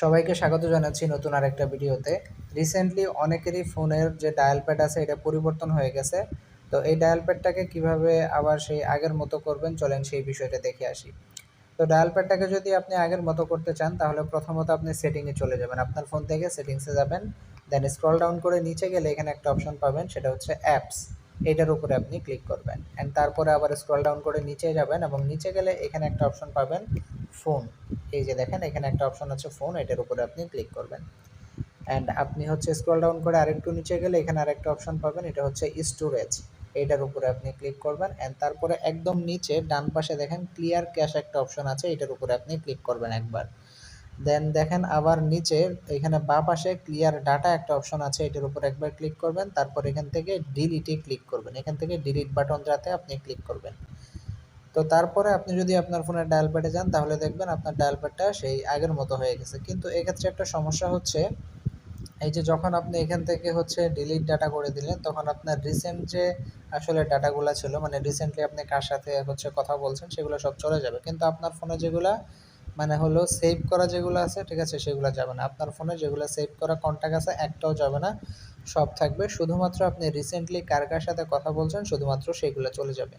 সবাইকে স্বাগত জানাচ্ছি নতুন আরেকটা ভিডিওতে। রিসেন্টলি অনেকেরই ফোনের যে ডায়াল প্যাড আছে, এটা পরিবর্তন হয়ে গেছে। তো এই ডায়াল প্যাডটাকে কীভাবে আবার সেই আগের মতো করবেন? চলেন সেই বিষয়টা দেখে আসি। তো ডায়াল প্যাডটাকে যদি আপনি আগের মতো করতে চান, তাহলে প্রথমত আপনি সেটিংয়ে চলে যাবেন। আপনার ফোন থেকে সেটিংসে যাবেন। দেন স্ক্রল ডাউন করে নিচে গেলে এখানে একটা অপশন পাবেন, সেটা হচ্ছে অ্যাপস এটার উপরে আপনি ক্লিক করবেন। অ্যান্ড তারপরে আবার স্ক্রল ডাউন করে নিচে যাবেন এবং নিচে গেলে এখানে একটা অপশন পাবেন ফোন। এই যে দেখেন, এখানে একটা অপশন আছে ফোন, এটার উপরে আপনি ক্লিক করবেন। অ্যান্ড আপনি হচ্ছে স্ক্রল ডাউন করে আরেকটু নিচে গেলে এখানে আরেকটা অপশন পাবেন, এটা হচ্ছে স্টোরেজ। এইটার উপরে আপনি ক্লিক করবেন, অ্যান্ড তারপরে একদম নিচে ডান পাশে দেখেন ক্লিয়ার ক্যাশ একটা অপশন আছে, এটার উপরে আপনি ক্লিক করবেন একবার। দেন দেখেন আবার নিচে, এখানে বা পাশে ক্লিয়ার ডাটা একটা অপশন আছে, এটার উপর একবার ক্লিক করবেন, তারপর এখান থেকে ডিলিটে ক্লিক করবেন। এখান থেকে ডিলিট বাটন যাতে আপনি ক্লিক করবেন। তো তারপরে আপনি যদি আপনার ফোনের ডায়াল প্যাডে যান, তাহলে দেখবেন আপনার ডায়াল প্যাডটা সেই আগের মতো হয়ে গেছে। কিন্তু এক্ষেত্রে একটা সমস্যা হচ্ছে, এই যে যখন আপনি এখান থেকে হচ্ছে ডিলিট ডাটা করে দিলেন, তখন আপনার রিসেন্ট যে আসলে ডাটাগুলো ছিল মানে রিসেন্টলি আপনি কার সাথে হচ্ছে কথা বলছেন, সেগুলো সব চলে যাবে। কিন্তু আপনার ফোনে যেগুলা মানে হলো সেভ করা যেগুলো আছে, ঠিক আছে, সেগুলো যাবে না। আপনার ফোনে যেগুলো সেভ করা কন্ট্যাক্ট আছে, একটাও যাবে না। সব থাকবে। শুধুমাত্র আপনি রিসেন্টলি কার কার সাথে কথা বলছেন, শুধুমাত্র সেগুলো চলে যাবে।